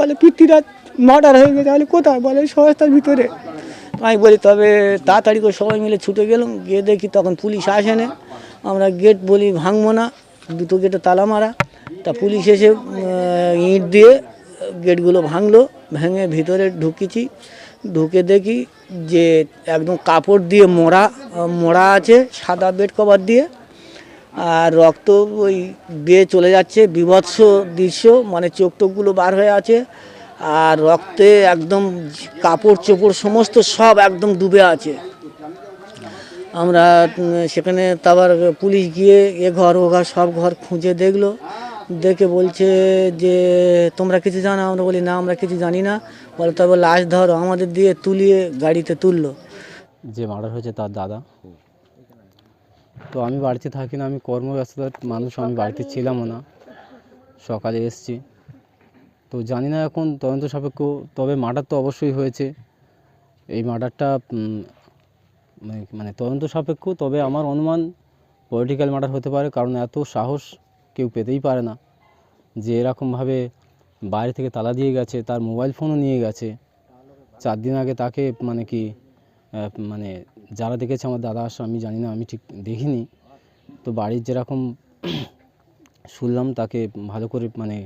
বলে পৃথ্বীরাজ মার্ডার হয়ে গেছে, তাহলে কোথায়? বলে সংস্থার ভিতরে। আমি বলি, তবে তাড়াতাড়ি করে সবাই মিলে ছুটে গেলাম, গিয়ে দেখি তখন পুলিশ আসে না। আমরা গেট বলি, ভাঙবো না। দুটো গেটে তালা মারা। তা পুলিশ এসে ইঁট দিয়ে গেটগুলো ভাঙলো, ভেঙে ভিতরে ঢুকেছি। ঢুকে দেখি যে একদম কাপড় দিয়ে মোড়া মোড়া আছে, সাদা বেড কভার দিয়ে। আর রক্ত ওই বেয়ে চলে যাচ্ছে, বিভৎস দৃশ্য মানে চোখ টোকগুলো বার হয়ে আছে। আর রক্তে একদম কাপড় চোপড় সমস্ত সব একদম ডুবে আছে। আমরা সেখানে তারপর পুলিশ গিয়ে এ ঘর, ও ঘর, সব ঘর খুঁজে দেখল। দেখে বলছে যে, তোমরা কিছু জানো? আমরা বলি, না, আমরা কিছু জানি না। বলে তবে লাশ ধরো, আমাদের দিয়ে তুলিয়ে গাড়িতে তুললো। যে মার্ডার হয়েছে তার দাদা? তো আমি বাড়িতে থাকি না আমি কর্মব্যস্ততার মানুষ আমি বাড়িতে ছিলামও না। সকালে এসছি। তো জানি না এখন তদন্ত সাপেক্ষ তবে মার্ডার তো অবশ্যই হয়েছে। এই মার্ডারটা মানে মানে তদন্ত সাপেক্ষ তবে আমার অনুমান পলিটিক্যাল মার্ডার হতে পারে কারণ এত সাহস কেউ পেতেই পারে না যে এরকমভাবে বাইরে থেকে তালা দিয়ে গেছে তার মোবাইল ফোনও নিয়ে গেছে। চার দিন আগে তাকে মানে কি মানে যারা দেখেছে আমার দাদা আসা আমি জানি না আমি ঠিক দেখিনি। তো বাড়ির যেরকম শুনলাম তাকে ভালো করে মানে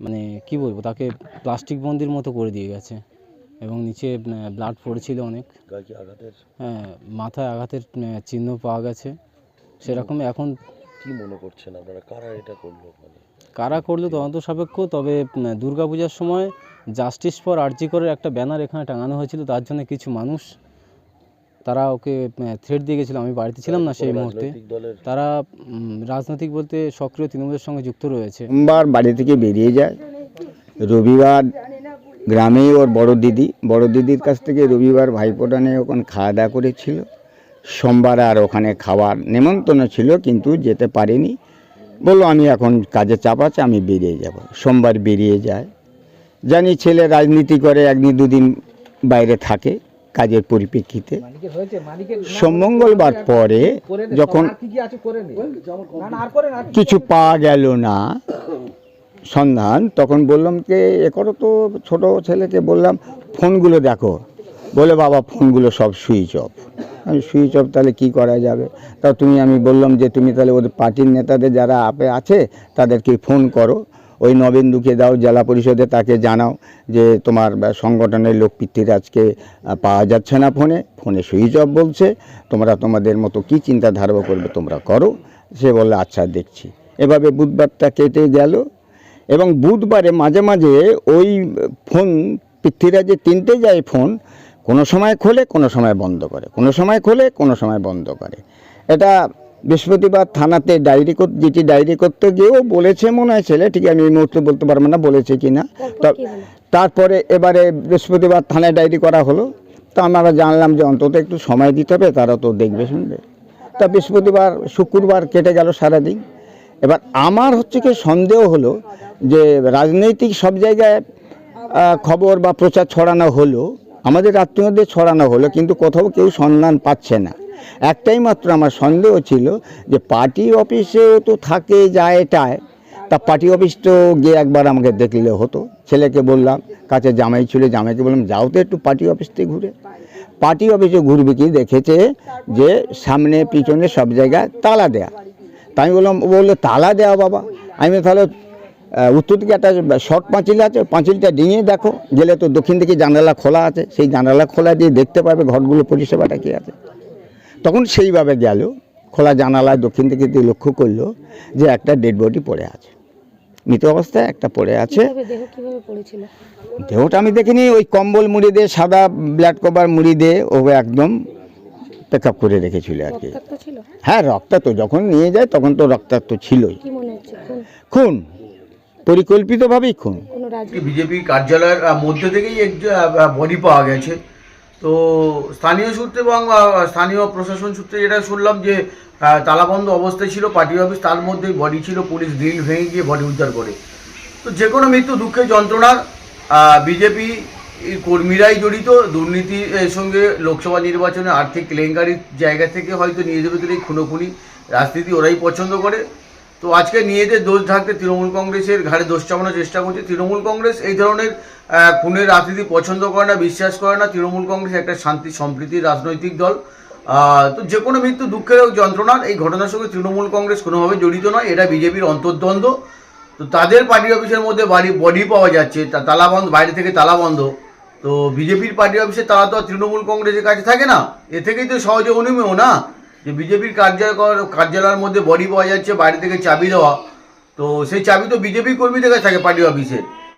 মানে কি বলব তাকে প্লাস্টিক বন্দির মতো করে দিয়ে গেছে। এবং নিচে ব্লাড পড়েছিল অনেক। হ্যাঁ মাথায় আঘাতের চিহ্ন পাওয়া গেছে। সেরকম এখন কি মনে করছেন আপনারা? কারা এটা করল মানে? কারা করল তদন্ত সাপেক্ষ তবে দুর্গা পূজার সময় জাস্টিস ফর আরজি করে একটা ব্যানার এখানে টাঙানো হয়েছিল তার জন্য কিছু মানুষ তারা ওকে থ্রেট দিয়ে গেছিল। আমি বাড়িতে ছিলাম না সেই মুহূর্তে। তারা রাজনৈতিক বলতে সক্রিয় তৃণমূলের সঙ্গে যুক্ত রয়েছে। সোমবার বাড়ি থেকে বেরিয়ে যায়। রবিবার গ্রামেই ওর বড় দিদি। বড় দিদির কাছ থেকে রবিবার ভাইফোঁটা নিয়ে ওখানে খাওয়া দাওয়া করেছিল। সোমবার আর ওখানে খাওয়ার নেমন্তন্ন ছিল কিন্তু যেতে পারিনি। বলল আমি এখন কাজে চাপ আছে আমি বেরিয়ে যাব। সোমবার বেরিয়ে যায়। জানি ছেলে রাজনীতি করে একদিন দুদিন বাইরে থাকে। কাজের পরিপ্রেক্ষিতে। সোমঙ্গলবার পরে যখন কিছু পাওয়া গেল না সন্ধান তখন বললাম যে এ করো তো ছোটো ছেলেকে বললাম ফোনগুলো দেখো। বলে বাবা ফোনগুলো সব সুইচ অফ। আমি সুইচ অফ তাহলে কী করা যাবে? তা তুমি আমি বললাম যে তুমি তাহলে ওদের পার্টির নেতাদের যারা আপে আছে তাদেরকে ফোন করো। ওই নবেন্দুকে দাও জেলা পরিষদে তাকে জানাও যে তোমার সংগঠনের লোক পৃথ্বীরাজকে আহ, পাওয়া যাচ্ছে না ফোনে। ফোনে সুইচ অফ বলছে তোমরা তোমাদের মতো কি চিন্তা ধারণা করবে তোমরা করো। সে বললে আচ্ছা দেখছি। এভাবে বুধবারটা কেটে গেল এবং বুধবারে মাঝে মাঝে ওই ফোন পৃথ্বীরাজের তিনটে যায় ফোন কোনো সময় খোলে কোনো সময় বন্ধ করে। কোনো সময় খোলে কোনো সময় বন্ধ করে। এটা বৃহস্পতিবার থানাতে ডায়েরি যেটি ডায়েরি করতে গিয়েও বলেছে মনে হয় ছেলে ঠিক আমি এই মুহূর্তে বলতে পারব না বলেছে কি না তা- তারপরে এবারে বৃহস্পতিবার থানায় ডায়েরি করা হলো। তা আমরা জানলাম যে অন্তত একটু সময় দিতে হবে তারা তো দেখবে শুনবে। তা বৃহস্পতিবার শুক্রবার কেটে গেল সারাদিন। এবার আমার হচ্ছে কি সন্দেহ হলো যে রাজনৈতিক সব জায়গায় খবর বা প্রচার ছড়ানো হলো আমাদের আত্মীয়দের ছড়ানো হলো কিন্তু কোথাও কেউ সন্ধান পাচ্ছে না। একটাই মাত্র আমার সন্দেহ ছিল যে পার্টি অফিসেও তো থাকে, যায় এটায় তা পার্টি অফিস তো গিয়ে একবার আমাকে দেখলে হতো। ছেলেকে বললাম, কাছে জামাই ছিল, জামাইকে বললাম, যাও তো একটু পার্টি অফিস থেকে ঘুরে। পার্টি অফিসে ঘুরবে কি? দেখেছে যে সামনে, পিছনে সব জায়গায় তালা দেয়া। তাই আমি বললাম, ও বলল, তালা দেওয়া বাবা। আমি তাহলে উত্তর দিকে একটা শর্ট পাঁচিল আছে, পাঁচিলটা ডিঙিয়ে দেখো। গেলে তো দক্ষিণ দিকে জানালা খোলা আছে। সেই জানালা খোলা দিয়ে দেখতে পাবে ঘরগুলো, পরিষেবাটা কী আছে? তখন সেইভাবে গেল খোলা জানালায় দক্ষিণ দিকে দিয়ে লক্ষ্য করল যে একটা ডেড বডি পড়ে আছে। মৃত অবস্থায় একটা পড়ে আছে। দেহটা আমি দেখিনি ওই কম্বল মুড়ি দিয়ে সাদা ব্ল্যাড কভার মুড়ি দিয়ে ও একদম পেক আপ করে রেখেছিল আর কি। হ্যাঁ রক্তাক্ত যখন নিয়ে যায় তখন তো রক্তাক্ত ছিলই। কি মনে হচ্ছে খুন? খুন পরিকল্পিতভাবেই খুন। বিজেপি কার্যালয়ের মধ্য থেকেই একটি বডি পাওয়া গেছে। তো স্থানীয় সূত্রে এবং স্থানীয় প্রশাসন সূত্রে যেটা শুনলাম যে তালাবন্ধ অবস্থায় ছিল পার্টি অফিস, তার মধ্যেই বডি ছিল, পুলিশ গ্রিল ভেঙে গিয়ে বডি উদ্ধার করে। তো যে কোনো মৃত্যু দুঃখের যন্ত্রণার বিজেপি কর্মীরাই জড়িত দুর্নীতির সঙ্গে লোকসভা নির্বাচনে আর্থিক কেলেঙ্কারির জায়গা থেকে হয়তো নিজেদের ভিতরে খুনোখুনি রাজনীতি ওরাই পছন্দ করে। তো আজকে নিজেদের দোষ ঢাকতে তৃণমূল কংগ্রেসের ঘাড়ে দোষ চাপানোর চেষ্টা করছে। তৃণমূল কংগ্রেস এই ধরনের খুনের রাজনীতি পছন্দ করে না, বিশ্বাস করে না। তৃণমূল কংগ্রেস একটা শান্তি সম্প্রীতির রাজনৈতিক দল। তো যে কোনো মৃত্যু দুঃখের যন্ত্রণার, এই ঘটনার সঙ্গে তৃণমূল কংগ্রেস কোনোভাবে জড়িত নয়। এটা বিজেপির অন্তর্দ্বন্দ্ব। তো তাদের পার্টি অফিসের মধ্যে বাড়ি, বডি পাওয়া যাচ্ছে, তা তালা বন্ধ, বাইরে থেকে তালা বন্ধ। তো বিজেপির পার্টি অফিসে তারা তো আর তৃণমূল কংগ্রেসের কাছে থাকে না। এ থেকেই তো সহজে অনুমেয় না। যে বিজেপির কার্যালয় কার্যালয়ের মধ্যে বডি পাওয়া যাচ্ছে বাইরে থেকে চাবি দেওয়া। তো সেই চাবি তো বিজেপি কর্মীদের কাছে থাকে পার্টি অফিসে